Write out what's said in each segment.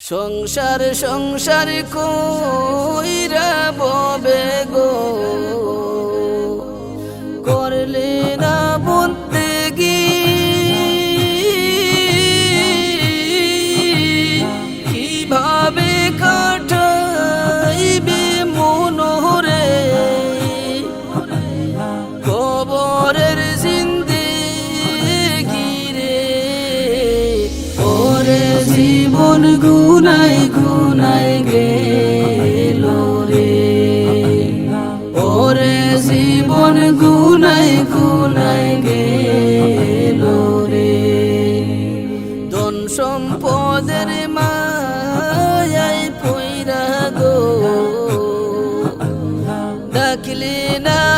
সংসার সংসার কইরা ববে গো। করলে জীবন গুনাই গুনাই গেল রে। ওরে জীবন গুনাই গুনাই গেল রে। ধন সম্পদের মায়াই পইরা গো। ডাকলে না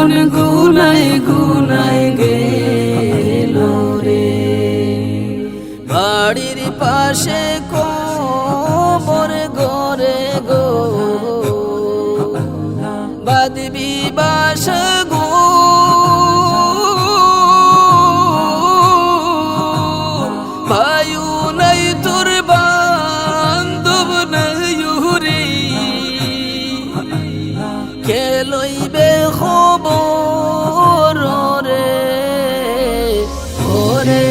জীবন গুনাই গুনাই গেল রে। বাড়ির পাশে কবর গরে গো। বাদবি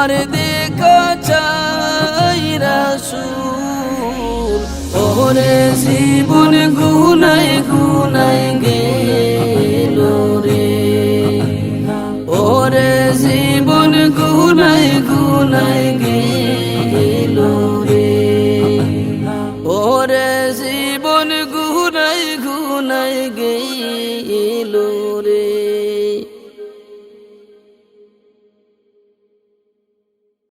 তোমার দেখে জীবন গুনাই গুনাই গে রে। ওরে জীবন গুনাই গুনাই গে রে। জীবন গুনাই গুনাই